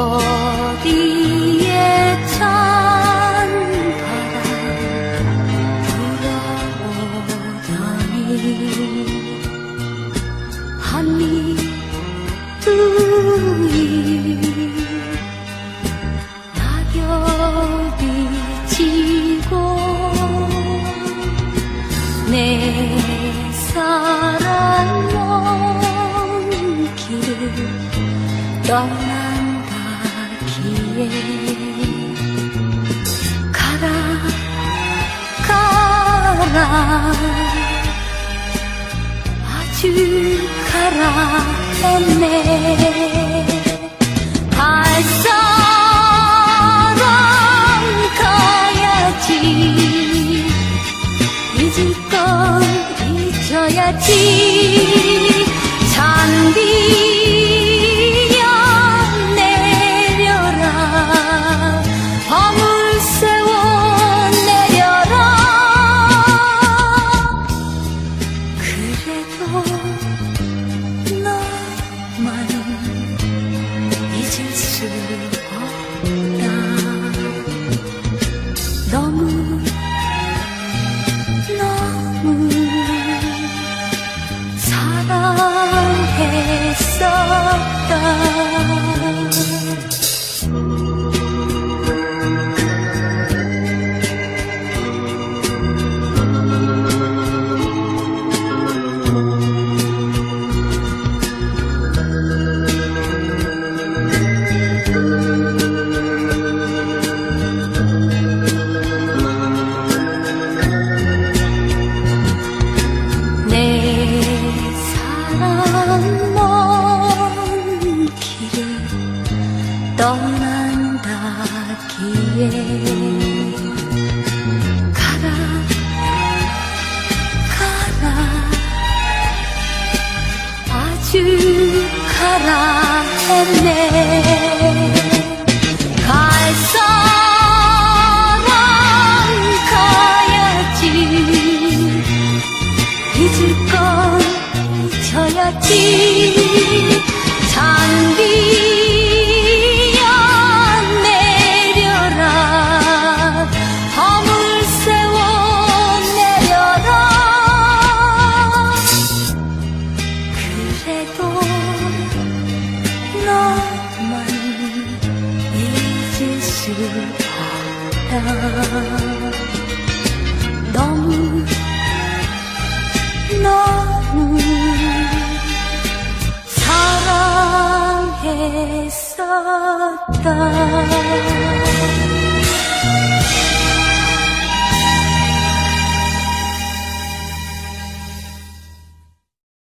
어디에 찬바람 불어오더니 한미 두이 낙엽이 지고 내 사랑 먼 길. 가라 했네. 갈 사람 가야지. 잊을 건 잊어야지 사랑했었다 떠난다기에 가라 가라. 아주 가라 했네. 잊을 건 잊어야지. 잔디 수 없다 너무 너무 사랑했었다